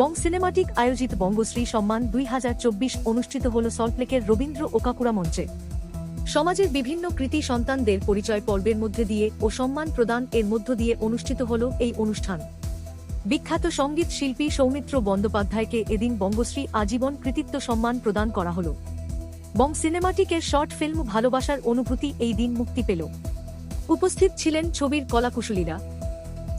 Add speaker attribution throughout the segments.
Speaker 1: বং cinematic আয়োজিত বঙ্গশ্রী সম্মান দুই হাজার চব্বিশ অনুষ্ঠিত হল সল্টলেকের রবীন্দ্র ওকাকুড়া মঞ্চে। সমাজের বিভিন্ন কৃতি সন্তানদের পরিচয় পর্বের মধ্যে দিয়ে ও সম্মান প্রদান এর মধ্য দিয়ে অনুষ্ঠিত হল এই অনুষ্ঠান। বিখ্যাত সংগীত শিল্পী সৌমিত্র বন্দ্যোপাধ্যায়কে এদিন বঙ্গশ্রী আজীবন কৃতিত্ব সম্মান প্রদান করা হল। বং সিনেমাটিকের শর্ট ফিল্ম ভালোবাসার অনুভূতি এই দিন মুক্তি পেল। উপস্থিত ছিলেন ছবির কলাকুশলীরা।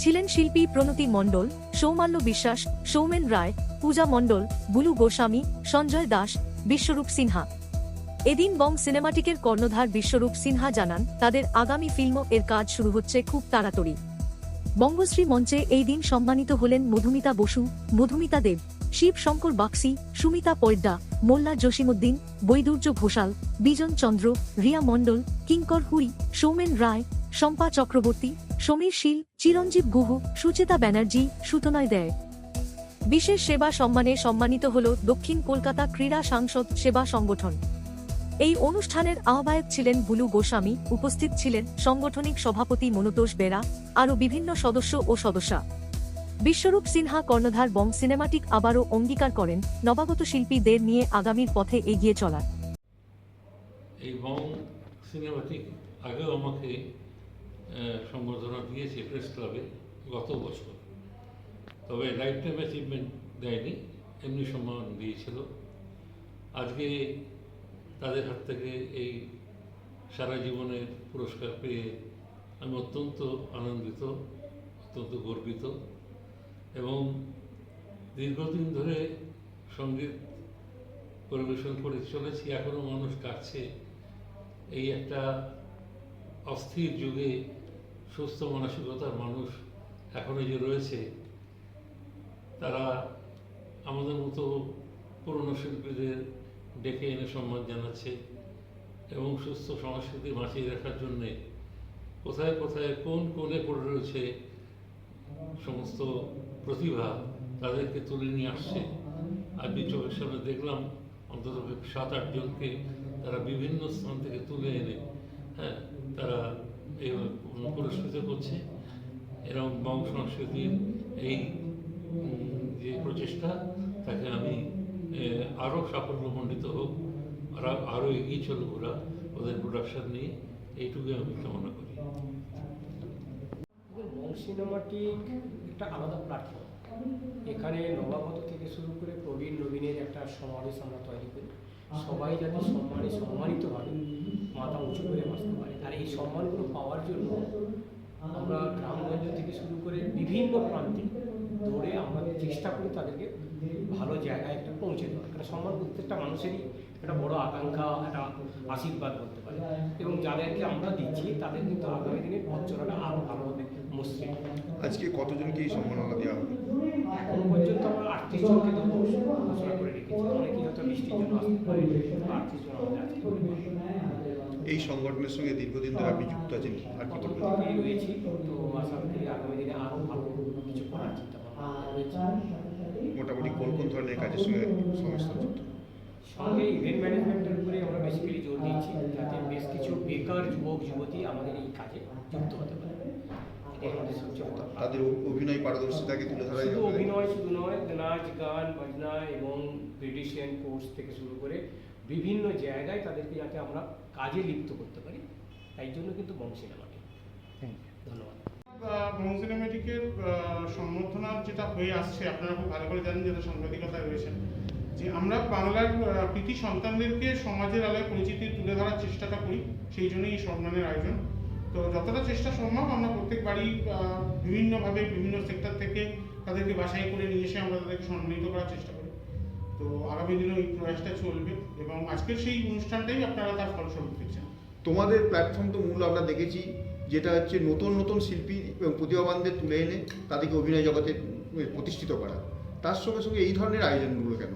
Speaker 1: ছিলেন শিল্পী প্রণতি মণ্ডল সৌমাল্য বিশ্বাস, সৌমেন রায়, পূজা মণ্ডল, বুলু গোস্বামী, সঞ্জয় দাস, বিশ্বরূপ সিনহা। এদিন বং সিনেমাটিকের কর্ণধার বিশ্বরূপ সিনহা জানান, তাদের আগামী ফিল্ম এর কাজ শুরু হচ্ছে খুব তাড়াতাড়ি। বঙ্গশ্রী মঞ্চে এই দিন সম্মানিত হলেন মধুমিতা বসু, মধুমিতা দেব শিব শঙ্কর বাক্সি, সুমিতা পয়ড্ডা মোল্লা জসিমুদ্দিন বৈদুর্য ঘোষাল, বিজন চন্দ্র, রিয়া মণ্ডল, কিঙ্কর হুই, সৌমেন রায়, শম্পা চক্রবর্তী সমীর শীল চিরঞ্জীব গুহ, সুচেতা ব্যানার্জি, সুতনয় দেয়। বিশেষ সেবা সম্মানে সম্মানিত হল দক্ষিণ কলকাতা ক্রীড়া সাংসদ সেবা সংগঠন। এই অনুষ্ঠানের আহ্বায়ক ছিলেন বুলু গোস্বামী, উপস্থিত ছিলেন সাংগঠনিক সভাপতি মনোতোষ বেরা, আরও বিভিন্ন সদস্য ও সদস্যা। বিশ্বরূপ সিনহা কর্ণধার বং সিনেমাটিক আবারও অঙ্গীকার করেন, নবাগত শিল্পীদের নিয়ে আগামীর পথে এগিয়ে চলার।
Speaker 2: এই বং সিনেমাটিক আগেও আমাকে আহ, সম্বর্ধনা দিয়েছে প্রেস ক্লাবে গত বছর। তবে লাইফ টাইম অ্যাচিভমেন্ট দেয়নি এমনি সম্মান দিয়েছিল। আজকে তাদের হাত থেকে এই সারা জীবনের পুরস্কার পেয়ে আমি অত্যন্ত আনন্দিত অত্যন্ত গর্বিত এবং দীর্ঘদিন ধরে সংগীত পরিবেশন করে চলেছি এখনও মানুষ কাটছে এই একটা অস্থির যুগে সুস্থ মানসিকতার মানুষ এখনও যে রয়েছে, তারা আমাদের মতো পুরনো শিল্পীদের ডেকে এনে সম্মান জানাচ্ছে এবং সুস্থ সংস্কৃতি বাঁচিয়ে রাখার জন্যে কোথায় কোথায় কোন কোণে পড়ে রয়েছে সমস্ত প্রতিভা তাদেরকে তুলে নিয়ে আসছে। আর চোখের সামনে দেখলাম অন্তত সাত আট জনকে তারা বিভিন্ন স্থান থেকে তুলে এনে হ্যাঁ তারা পুরস্কৃত করছে। এরকম বং সংস্কৃতির এই যে প্রচেষ্টা, তাকে আমি আরও সাফল্যমণ্ডিত হোক, আর আরও এগিয়ে চলুক ওরা, ওদের প্রোডাকশন নিয়ে এইটুকুই আমি কামনা করি।
Speaker 3: মং একটা আলাদা প্ল্যাটফর্ম এখানে নবাগত থেকে শুরু করে প্রবীণ নবীনের একটা সমাবেশ আমরা তৈরি করি। সবাই যাতে সম্মানে সম্মানিতভাবে মাথা উঁচু করে বাঁচতে এই সম্মানগুলো পাওয়ার জন্য আমরা গ্রামগঞ্জ থেকে শুরু করে বিভিন্ন প্রান্তে ধরে আমরা চেষ্টা করি তাদেরকে ভালো জায়গায় একটা পৌঁছে দেওয়ার। কারণ সম্মান প্রত্যেকটা মানুষেরই একটা বড় আকাঙ্ক্ষা একটা আশীর্বাদ বলতে পারে। এবং যাদেরকে আমরা দিচ্ছি তাদের কিন্তু আগামী দিনে পথ চলাটা আরও ভালোভাবে মসৃণ।
Speaker 4: আজকে কতজনকে এই সম্মাননা দেওয়া হবে
Speaker 3: এখন পর্যন্ত আমরা আটত্রিশ জনকে দেবো ঘোষণা করে রেখেছি। অনেকেই হয়তো বৃষ্টির জন্য আসতে পারে আটত্রিশ জন আমাদের আজকে।
Speaker 4: এই সংগঠনের সঙ্গে দীর্ঘদিন ধরে আপনি যুক্ত আছেন আর কি বলবেন?
Speaker 3: রয়েছি তো আশা করি আগামী দিনে আরও ভালো কিছু করার চিন্তা
Speaker 4: মোটামুটি কোন কোন ধরনের কাজের সঙ্গে সংস্থা যুক্ত?
Speaker 3: সঙ্গে ইভেন্ট ম্যানেজমেন্টের উপরে আমরা বেসিক্যালি জোর দিচ্ছি যাতে বেশ কিছু বেকার যুবক যুবতী আমাদের এই কাজে যুক্ত হতে পারে।
Speaker 4: তাদের অভিনয় পারদর্শিতাকে তুলে
Speaker 3: শুধু অভিনয় শুধু নয় নাচ গান বাজনা এবং ব্রিটিশিয়ান কোর্স থেকে শুরু করে বিভিন্ন জায়গায় তাদেরকে যাতে আমরা কাজে লিপ্ত করতে পারি তাই জন্য কিন্তু বং সিনেমাটি ধন্যবাদ।
Speaker 5: বং সিনেমেটিকের সম্বর্ধনা যেটা হয়ে আসছে আপনারা খুব ভালো করে জানেন যেটা সাংবাদিকতায় রয়েছেন যে আমরা বাংলার কৃতি সন্তানদেরকে সমাজের আলোয় পরিচিতি তুলে ধরার চেষ্টাটা করি সেই জন্যই এই সম্মানের আয়োজন। তো যতটা চেষ্টা সম্ভব আমরা প্রত্যেক বাড়ি বিভিন্নভাবে বিভিন্ন সেক্টর থেকে তাদেরকে বাছাই করে নিয়ে এসে আমরা তাদেরকে সম্মানিত করার চেষ্টা করি। তো আগামী দিনেও এই প্রয়াসটা চলবে এবং আজকের সেই অনুষ্ঠানটাই আপনারা তার ফলস্বরূপ দেখছেন।
Speaker 4: তোমাদের প্ল্যাটফর্ম তো মূল আমরা দেখেছি যেটা হচ্ছে নতুন নতুন শিল্পী এবং প্রতিভাবানদের তুলে এনে তাদেরকে অভিনয় জগতে প্রতিষ্ঠিত করা। তার সঙ্গে সঙ্গে এই ধরনের আয়োজনগুলো কেন?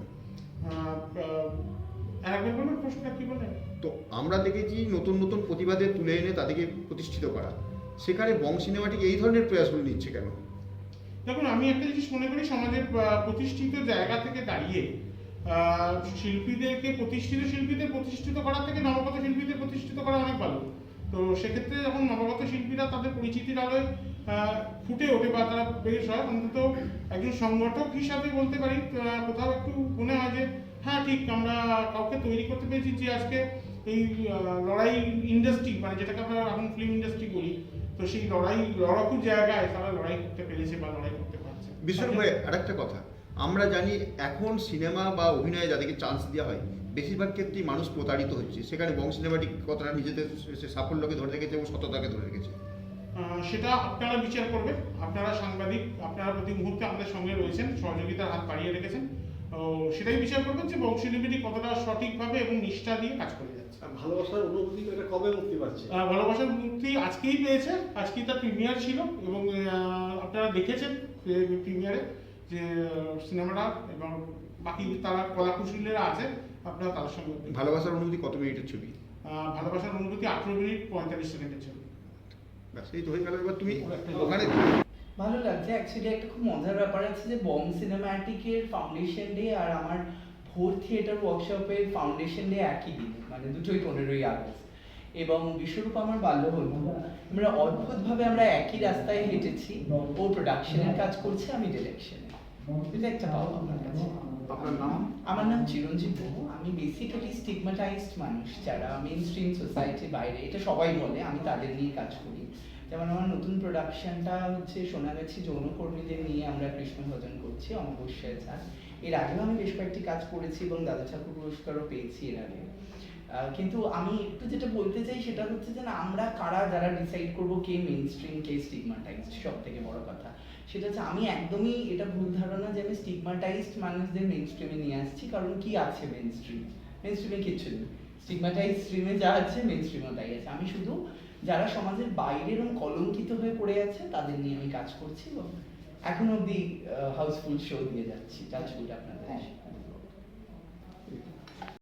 Speaker 4: তো আমরা দেখেছি নতুন নতুন প্রতিভাদের তুলে এনে তাদেরকে প্রতিষ্ঠিত করা। সেখানে বং সিনেমাটিক এই ধরনের প্রয়াসগুলো নিচ্ছে কেন?
Speaker 5: দেখুন আমি একটা জিনিস মনে করি সমাজের প্রতিষ্ঠিত জায়গা থেকে দাঁড়িয়ে শিল্পীদেরকে প্রতিষ্ঠিত, শিল্পীদের প্রতিষ্ঠিত করার থেকে নবগত শিল্পীদের প্রতিষ্ঠিত করা অনেক ভালো। তো সেক্ষেত্রে যখন নবগত শিল্পীরা তাদের পরিচিতির আলোয় ফুটে ওঠে বা তারা বেশ হয়, অন্তত একজন সংগঠক হিসাবে বলতে পারি কোথাও একটু মনে হয় যে হ্যাঁ ঠিক, আমরা কাউকে তৈরি করতে পেরেছি যে আজকে এই লড়াই ইন্ডাস্ট্রি মানে যেটাকে আমরা এখন ফিল্ম ইন্ডাস্ট্রি বলি। তো সেই লড়াই, লড়াকু জায়গায় তারা লড়াই করতে পেরেছে বা লড়াই করতে পারছে।
Speaker 4: বিশ্বর ভাই, আরেকটা কথা। আমরা জানি এখন সিনেমা বা অভিনয়ে যাদেরকে চান্স দেওয়া হয় বেশিরভাগ ক্ষেত্রেই মানুষ প্রতারিত হচ্ছে। সেখানে বং সিনেমাটিক কতটা নিজেদের সে সাফল্যকে ধরে রেখেছে এবং সততাকে ধরে রেখেছে।
Speaker 5: সেটা আপনারা বিচার করবেন। আপনারা সাংবাদিক আপনারা প্রতি মুহূর্তে আমাদের সঙ্গে রয়েছেন সহযোগিতার হাত বাড়িয়ে রেখেছেন। সেটাই বিচার করবেন যে বংশী লিমিটেড কতটা সঠিকভাবে এবং নিষ্ঠা দিয়ে কাজ করে যাচ্ছে।
Speaker 6: আর ভালোবাসার অনুভূতি এটা কবে মুক্তি পাচ্ছে?
Speaker 5: ভালোবাসার মুক্তি আজকেই পেয়েছে। আজকেই তার প্রিমিয়ার ছিল এবং আপনারা দেখেছেন প্রিমিয়ারে যে সিনেমাটা এবং বাকি তারা কলাকুশলীরা আছে আপনারা তাদের সঙ্গে
Speaker 4: ভালোবাসার অনুভূতি কত মিনিটের ছবি?
Speaker 5: ভালোবাসার অনুভূতি আঠেরো মিনিট পঁয়তাল্লিশ সেকেন্ডের ছবি।
Speaker 4: ব্যাস তো হয়ে গেল। এবার তুমি ওখানে
Speaker 7: ভালো লাগছে অ্যাকচুয়ালি একটা খুব মজার ব্যাপার আছে যে বং সিনেম্যাটিকের ফাউন্ডেশন ডে আর আমার ভোর থিয়েটার ওয়ার্কশপের ফাউন্ডেশন ডে একই দিন মানে দুটোই পনেরোই আগস্ট। এবং বিশ্বরূপ আমার বাল্যবন্ধু আমরা অদ্ভুতভাবে আমরা একই রাস্তায় হেঁটেছি। ও প্রোডাকশনের কাজ করছে আমি ডিরেকশনে এটা একটা পাওয়া আমার কাছে
Speaker 6: আপনার নাম?
Speaker 7: আমার নাম চিরঞ্জিত গুহ। আমি বেসিক্যালি স্টিগমাটাইজড মানুষ যারা মেন স্ট্রিম সোসাইটির বাইরে এটা সবাই বলে আমি তাদের নিয়ে কাজ করি। যেমন আমার নতুন প্রোডাকশনটা হচ্ছে শোনা সোনাগাছি যৌনকর্মীদের নিয়ে আমরা কৃষ্ণ ভজন করছি অমাবস্যায় চান এর আগেও আমি বেশ কয়েকটি কাজ করেছি এবং দাদা ঠাকুর পুরস্কারও পেয়েছি এর আগে। কিন্তু আমি একটু যেটা বলতে চাই সেটা হচ্ছে যে না আমরা কারা যারা ডিসাইড করব কে মেন স্ট্রিম কে স্টিগমাটাইজড সব থেকে বড় কথা। সেটা হচ্ছে আমি একদমই এটা ভুল ধারণা যে আমি স্টিগমাটাইজড মানুষদের মেন স্ট্রিমে নিয়ে আসছি কারণ কি আছে মেন স্ট্রিম মেন স্ট্রিমে কিচ্ছু নেই স্টিগমাটাইজ স্ট্রিমে যা আছে মেন স্ট্রিমেও তাই আছে। আমি শুধু যারা সমাজের বাইরে এবং কলঙ্কিত হয়ে পড়ে আছে তাদের নিয়ে আমি কাজ করছি এবং এখন অব্দি হাউসফুল শো দিয়ে যাচ্ছি। টাচফুল আপনাদের